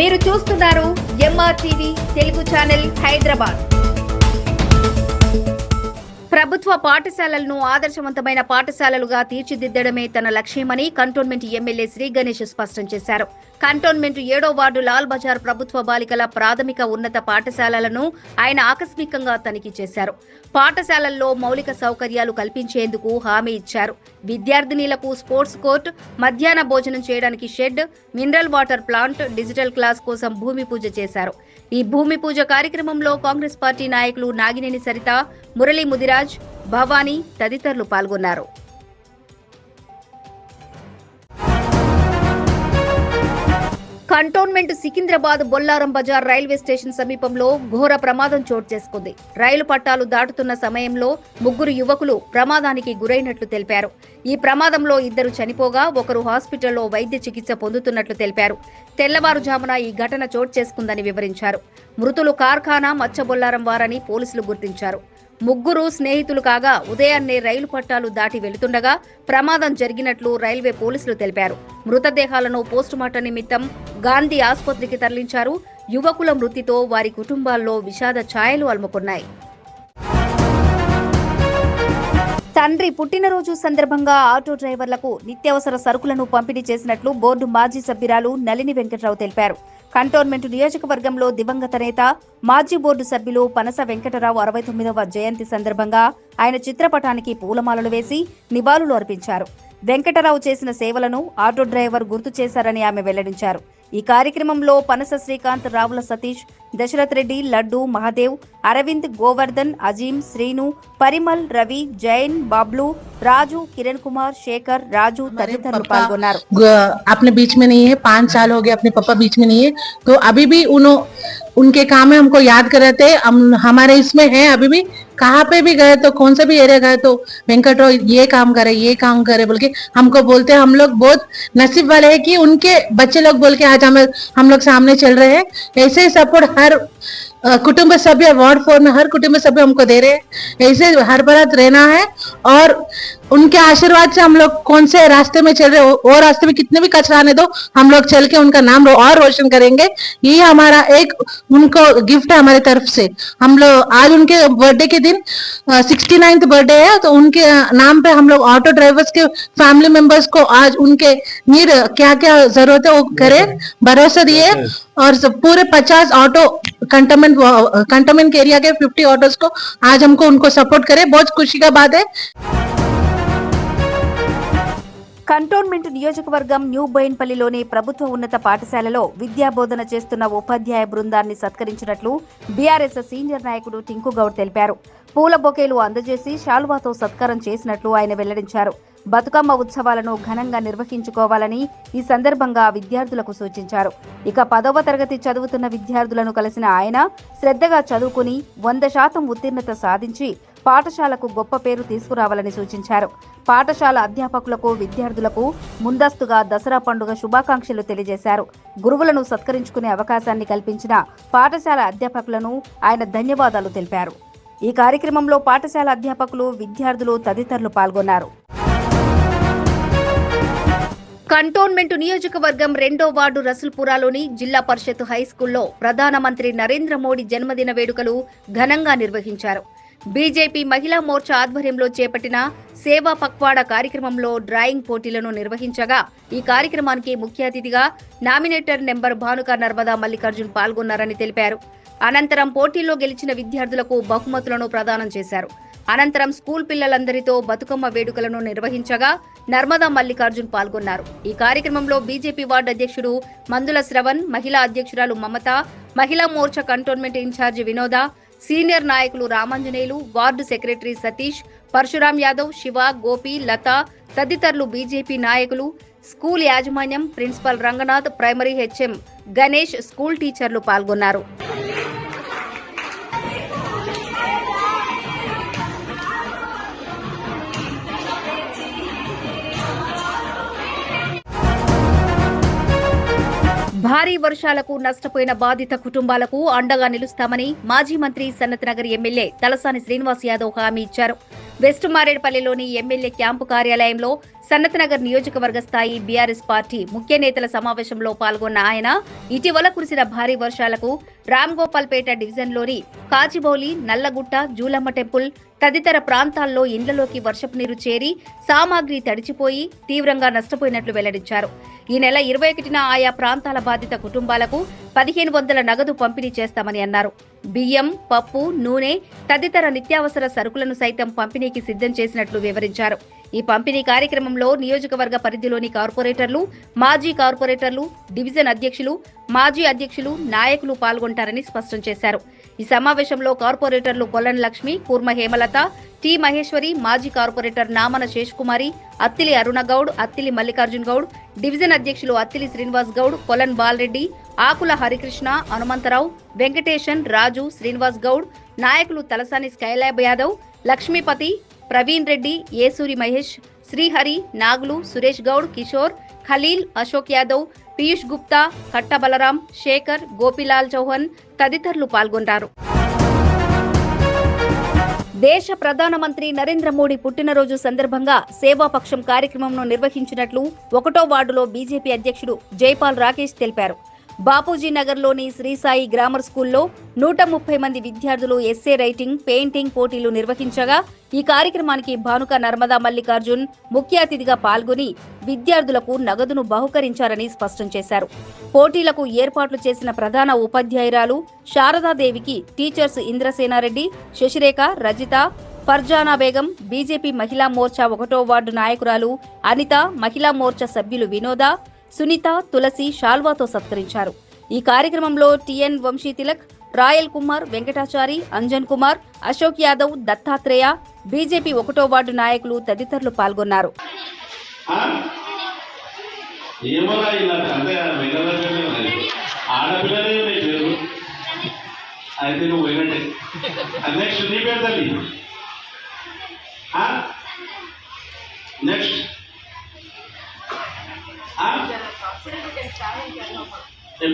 మీరు చూస్తున్నారు MR TV Telugu channel Hyderabad. ప్రభుత్వ పాఠశాలలను ఆదర్శవంతమైన పాఠశాలలుగా తీర్చిదిద్దడమే తన లక్ష్యమని కంటోన్మెంట్ ఎమ్మెల్యే శ్రీ గణేష్ స్పష్టం చేశారు. కంటోన్మెంట్ ఏడో వార్డు లాల్ బజార్ ప్రభుత్వ బాలికల ప్రాథమిక ఉన్నత పాఠశాలలను ఆయన ఆకస్మికంగా తనిఖీ చేశారు. పాఠశాలల్లో మౌలిక సౌకర్యాలు కల్పించేందుకు హామీ ఇచ్చారు. విద్యార్థినీలకు స్పోర్ట్స్ కోర్ట్ మధ్యాహ్న భోజనం చేయడానికి shed mineral water plant digital class కోసం భూమి పూజ చేశారు. ఈ భూమి పూజ కార్యక్రమంలో కాంగ్రెస్ పార్టీ నాయకులు నాగినేని సరిత మురళీ ముదిరాజ్ భవానీ తదితరులు పాల్గొన్నారు. Cantonment Secunderabad Bollaram Bazaar railway station సమీపంలో ఘోర ప్రమాదం చోటు చేసుకుంది. రైలు పట్టాలు దాటుతున్న సమయంలో ముగ్గురు యువకులు ప్రమాదానికి గురైనట్లు తెలిపారు. ఈ ప్రమాదంలో ఇద్దరు చనిపోగా ఒకరు హాస్పిటల్లో వైద్య చికిత్స పొందుతున్నట్లు తెలిపారు. తెల్లవారుజామున ఈ ఘటన చోటు చేసుకుందని వివరించారు. మృతులు కార్ఖానా మచ్చబొల్లారం వారని పోలీసులు గుర్తించారు. ముగ్గురు స్నేహితులు కాగా ఉదయాన్నే రైలు పట్టాలు దాటి వెళుతుండగా ప్రమాదం జరిగినట్లు రైల్వే పోలీసులు తెలిపారు. మృతదేహాలను పోస్టుమార్టం నిమిత్తం గాంధీ ఆసుపత్రికి తరలించారు. యువకుల మృతితో వారి కుటుంబాల్లో విషాద ఛాయలు అలుముకున్నాయి. తండ్రి పుట్టినరోజు సందర్భంగా ఆటో డ్రైవర్లకు నిత్యావసర సరుకులను పంపిణీ చేసినట్లు బోర్డు మాజీ సభ్యురాలు నలిని వెంకట్రావు తెలిపారు. కంటోన్మెంట్ నియోజకవర్గంలో దివంగత నేత మాజీ బోర్డు సభ్యులు పనస వెంకటరావు అరవై తొమ్మిదవ జయంతి సందర్భంగా ఆయన చిత్రపటానికి పూలమాలలు వేసి నివాళులు అర్పించారు. వెంకటరావు చేసిన సేవలను ఆటో డ్రైవర్ గుర్తు చేశారని ఆమె వెల్లడించారు. ఈ కార్యక్రమంలో పనస శ్రీకాంత్ రావుల సతీష్ దశరథ్ రెడ్డి లడ్డు మహాదేవ్ అరవింద్ గోవర్ధన్ అజీం శ్రీను పరిమల్ రవి జైన్ బాబ్లు రాజు కిరణ్ కుమార్ శేఖర్ రాజు తదితరులు పాల్గొన్నారు ग- अपने बीच में नहीं है पांच साल हो गए अपने पापा बीच में नहीं है तो अभी भी उन्हों उनके काम में हमको याद कर रहे थे हम हमारे इसमें है अभी भी कहाँ पे भी गए तो कौन से भी एरिया गए तो वेंकट ये काम करे, ये काम करे, बोल के हमको बोलते हैं। हम लोग बहुत नसीब वाले हैं कि उनके बच्चे लोग बोल के आज हम हम लोग सामने चल रहे हैं। ऐसे ही सपोर्ट हर कुटुंब सभ्य, वार्ड फोर में हर कुटुंब सभ्य हमको दे रहे हैं। ऐसे हर बरात रहना है और उनके आशीर्वाद से हम लोग कौन से रास्ते में चल रहे हो वो रास्ते में कितने भी कचरा आने दो हम लोग चल के उनका नाम रो- और रोशन करेंगे। ये हमारा एक उनको गिफ्ट है हमारी तरफ़ से। हम लोग आज उनके बर्थडे के दिन सिक्सटी नाइन्थ बर्थडे है तो उनके नाम पे हम लोग ऑटो ड्राइवर्स के फैमिली मेंबर्स को आज उनके नीड क्या क्या ज़रूरत है वो करें भरोसा दिए और पूरे पचास ऑटो कंटोनमेंट कंटोनमेंट एरिया के फिफ्टी ऑटोस को आज हमको उनको सपोर्ट करे। बहुत खुशी का बात है। కంటోన్మెంట్ నియోజకవర్గం న్యూ బోయిన్పల్లిలోని ప్రభుత్వ ఉన్నత పాఠశాలలో విద్యా బోధన చేస్తున్న ఉపాధ్యాయ బృందాన్ని సత్కరించినట్లు బీఆర్ఎస్ సీనియర్ నాయకుడు టింకు గౌడ్ తెలిపారు. పూల బొకేలు అందజేసి షాల్వాతో సత్కారం చేసినట్లు ఆయన వెల్లడించారు. బతుకమ్మ ఉత్సవాలను ఘనంగా నిర్వహించుకోవాలని ఈ సందర్భంగా విద్యార్థులకు సూచించారు. ఇక పదవ తరగతి చదువుతున్న విద్యార్థులను కలిసిన ఆయన శ్రద్ధగా చదువుకుని వంద శాతం ఉత్తీర్ణత సాధించి పాఠశాలకు గొప్ప పేరు తీసుకురావాలని సూచించారు. పాఠశాల అధ్యాపకులకు విద్యార్థులకు ముందస్తుగా దసరా పండుగ శుభాకాంక్షలు తెలియజేశారు. గురువులను సత్కరించుకునే అవకాశాన్ని కల్పించిన పాఠశాల అధ్యాపకులను ఆయన ధన్యవాదాలు తెలిపారు. ఈ కార్యక్రమంలో పాఠశాల అధ్యాపకులు విద్యార్థులు తదితరులు పాల్గొన్నారు. కంటోన్మెంట్ నియోజకవర్గం రెండో వార్డు రసుల్పురాలోని జిల్లా పరిషత్ హై స్కూల్లో ప్రధానమంత్రి నరేంద్ర మోడీ జన్మదిన వేడుకలు ఘనంగా నిర్వహించారు. బీజేపీ మహిళా మోర్చా ఆధ్వర్యంలో చేపట్టిన సేవా పక్వాడ కార్యక్రమంలో డ్రాయింగ్ పోటీలను నిర్వహించగా ఈ కార్యక్రమానికి ముఖ్య అతిథిగా నామినేటర్ నెంబర్ భానుక నర్మదా మల్లికార్జున్ పాల్గొన్నారని తెలిపారు. అనంతరం పోటీల్లో గెలిచిన విద్యార్థులకు బహుమతులను ప్రదానం చేశారు. అనంతరం స్కూల్ పిల్లలందరితో బతుకమ్మ వేడుకలను నిర్వహించగా నర్మదా మల్లికార్జున్ పాల్గొన్నారు. ఈ కార్యక్రమంలో బీజేపీ వార్డు అధ్యక్షుడు మందుల శ్రవణ్ మహిళా అధ్యక్షురాలు Mamata Mahila Morcha cantonment incharge Vinoda senior నాయకులు రామాంజనేయులు వార్డు సెక్రటరీ సతీష్ పరశురాం యాదవ్ శివ గోపి లత తదితరులు బీజేపీ నాయకులు స్కూల్ యాజమాన్యం principal Ranganath primary HM Ganesh school టీచర్లు పాల్గొన్నారు. భారీ వర్షాలకు నష్టపోయిన బాధిత కుటుంబాలకు అండగా నిలుస్తామని మాజీ మంత్రి సన్నత్నగర్ ఎమ్మెల్యే తలసాని శ్రీనివాస్ యాదవ్ హామీ ఇచ్చారు. వెస్ట్ మారేడుపల్లిలోని ఎమ్మెల్యే క్యాంపు కార్యాలయంలో సన్నత్నగర్ నియోజకవర్గ స్థాయి బీఆర్ఎస్ పార్టీ ముఖ్య నేతల సమావేశంలో పాల్గొన్న ఆయన ఇటీవల కురిసిన భారీ వర్షాలకు రామ్గోపాల్పేట డివిజన్లోని కాచిబౌలి నల్లగుట్ట జూలమ్మ టెంపుల్ తదితర ప్రాంతాల్లో ఇండ్లలోకి వర్షపు నీరు చేరి సామాగ్రి తడిచిపోయి తీవ్రంగా నష్టపోయినట్లు వెల్లడించారు. ఈ నెల ఇరవై ఒకటిన ఆయా ప్రాంతాల బాధిత కుటుంబాలకు పదిహేను వందల నగదు పంపిణీ చేస్తామని అన్నారు. బియ్యం పప్పు నూనె తదితర నిత్యావసర సరుకులను సైతం పంపిణీకి సిద్ధం చేసినట్లు వివరించారు. ఈ పంపిణీ కార్యక్రమంలో నియోజకవర్గ పరిధిలోని కార్పొరేటర్లు మాజీ కార్పొరేటర్లు డివిజన్ అధ్యక్షులు మాజీ అధ్యక్షులు నాయకులు పాల్గొంటారని స్పష్టం చేశారు. ఈ సమావేశంలో కార్పొరేటర్లు కొల్లన్ లక్ష్మి కూర్మ హేమలత టి మహేశ్వరి మాజీ కార్పొరేటర్ నామన శేష్కుమారి అత్తిలి అరుణగౌడ్ అత్తిలి మల్లికార్జున్ గౌడ్ డివిజన్ అధ్యక్షులు అత్తిలి శ్రీనివాస్ గౌడ్ కొలన్ బాలరెడ్డి ఆకుల హరికృష్ణ హనుమంతరావు వెంకటేశన్ రాజు శ్రీనివాస్ గౌడ్ నాయకులు తలసాని స్కైలాబ్ యాదవ్ లక్ష్మీపతి ప్రవీణ్ రెడ్డి ఏసూరి మహేష్ శ్రీహరి నాగులు సురేష్ గౌడ్ కిషోర్ ఖలీల్ అశోక్ యాదవ్ పీయూష్ గుప్తా కట్ట బలరాం శేఖర్ గోపిలాల్ చౌహాన్ తదితరులు పాల్గొన్నారు దేశ ప్రధానమంత్రి నరేంద్ర మోడీ పుట్టినరోజు సందర్భంగా సేవాపక్షం కార్యక్రమంను నిర్వహించినట్లు ఒకటో వార్డులో బీజేపీ అధ్యక్షుడు జైపాల్ రాకేష్ తెలిపారు. బాపూజీ నగర్లోని శ్రీసాయి గ్రామర్ స్కూల్లో నూట ముప్పై మంది విద్యార్థులు ఎస్సే రైటింగ్ పెయింటింగ్ పోటీలు నిర్వహించగా ఈ కార్యక్రమానికి భానుక నర్మదా మల్లికార్జున్ ముఖ్య అతిథిగా పాల్గొని విద్యార్థులకు నగదును బహుకరించారని స్పష్టం చేశారు. పోటీలకు ఏర్పాట్లు చేసిన ప్రధాన ఉపాధ్యాయురాలు శారదాదేవికి టీచర్స్ ఇంద్రసేనారెడ్డి శశిరేఖ రజిత ఫర్జానా బేగం బీజేపీ మహిళా మోర్చా ఒకటో వార్డు నాయకురాలు అనిత మహిళా మోర్చా సభ్యులు వినోద సునీత తులసి షాల్వాతో సత్కరించారు. ఈ కార్యక్రమంలో TN Vamshi Tilak Royal Kumar Venkatachari Anjan Kumar Ashok Yadav Dattatreya BJP ఒకటో వార్డు నాయకులు తదితరులు పాల్గొన్నారు. అయితే నువ్వు పోయినట్టే నెక్స్ట్ నీ పేరు తల్లి నెక్స్ట్ ఏం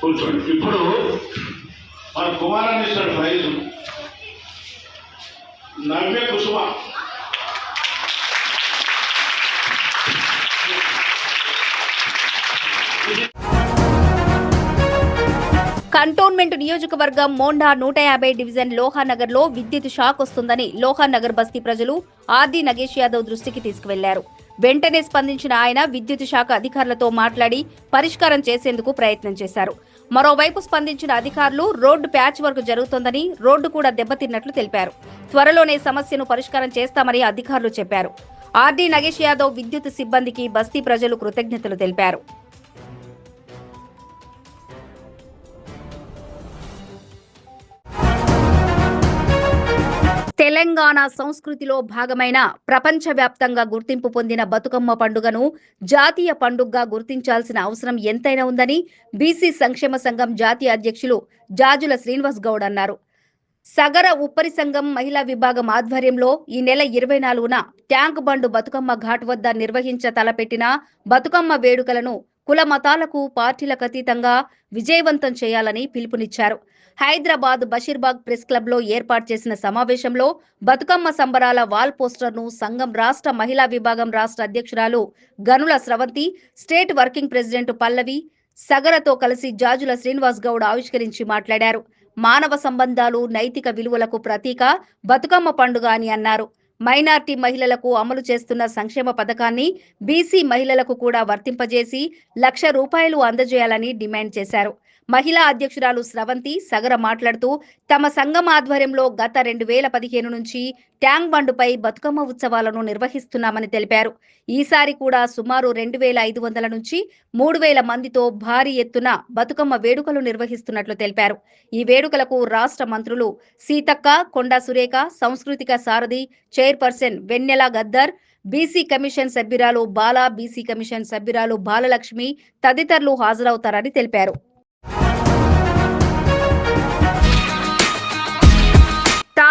కూర్చోండి. ఇప్పుడు మన కుమారాన్ని ప్రైజు నవ్య కుసుమ. కంటోన్మెంట్ నియోజకవర్గం మోండా నూట యాభై డివిజన్ లోహానగర్లో విద్యుత్ షాక్ వస్తుందని లోహానగర్ బస్తీ ప్రజలు ఆర్ది నగేష్ యాదవ్ దృష్టికి తీసుకువెళ్ళారు. వెంటనే స్పందించిన ఆయన విద్యుత్ శాఖ అధికారులతో మాట్లాడి పరిష్కారం చేసేందుకు ప్రయత్నం చేశారు. మరోవైపు స్పందించిన అధికారులు రోడ్డు ప్యాచ్ వర్క్ జరుగుతోందని రోడ్డు కూడా దెబ్బతిన్నట్లు తెలిపారు. త్వరలోనే సమస్యను పరిష్కారం చేస్తామని అధికారులు చెప్పారు. ఆర్డీ నగేష్ యాదవ్ విద్యుత్ సిబ్బందికి బస్తీ ప్రజలు కృతజ్ఞతలు తెలిపారు. తెలంగాణ సంస్కృతిలో భాగమైన ప్రపంచవ్యాప్తంగా గుర్తింపు పొందిన బతుకమ్మ పండుగను జాతీయ పండుగగా గుర్తించాల్సిన అవసరం ఎంతైనా ఉందని బీసీ సంక్షేమ సంఘం జాతీయ అధ్యక్షులు జాజుల శ్రీనివాస్ గౌడ్ అన్నారు. సగర ఉప్పరి సంఘం మహిళా విభాగం ఆధ్వర్యంలో ఈ నెల ఇరవై నాలుగున ట్యాంక్ బండు బతుకమ్మ ఘాట్ వద్ద నిర్వహించ తలపెట్టిన బతుకమ్మ వేడుకలను కుల మతాలకు పార్టీలకు అతీతంగా విజయవంతం చేయాలని పిలుపునిచ్చారు. హైదరాబాద్ బషీర్బాగ్ ప్రెస్ క్లబ్లో ఏర్పాటు చేసిన సమావేశంలో బతుకమ్మ సంబరాల వాల్ పోస్టర్ను సంఘం రాష్ట్ర మహిళా విభాగం రాష్ట్ర అధ్యక్షురాలు Ganula Sravanthi state working president Pallavi సగరతో కలిసి జాజుల శ్రీనివాస్ గౌడ్ ఆవిష్కరించి మాట్లాడారు. మానవ సంబంధాలు నైతిక విలువలకు ప్రతీక బతుకమ్మ పండుగ అని అన్నారు. మైనార్టీ మహిళలకు అమలు చేస్తున్న సంక్షేమ పథకాన్ని బీసీ మహిళలకు కూడా వర్తింపజేసి లక్ష రూపాయలు అందజేయాలని డిమాండ్ చేశారు. మహిళా అధ్యక్షురాలు స్రవంతి సగర మాట్లాడుతూ తమ సంఘం ఆధ్వర్యంలో గత రెండు వేల పదిహేను నుంచి ట్యాంక్ బండుపై బతుకమ్మ ఉత్సవాలను నిర్వహిస్తున్నామని తెలిపారు. ఈసారి కూడా సుమారు రెండు వేల ఐదు వందల నుంచి మూడు వేల మందితో భారీ ఎత్తున బతుకమ్మ వేడుకలు నిర్వహిస్తున్నట్లు తెలిపారు. ఈ వేడుకలకు రాష్ట్ర మంత్రులు సీతక్క కొండా సురేఖ సాంస్కృతిక సారథి chairperson Vennela Gaddar BC commission సభ్యురాలు బాల బీసీ కమిషన్ సభ్యురాలు బాలలక్ష్మి తదితరులు హాజరవుతారని తెలిపారు.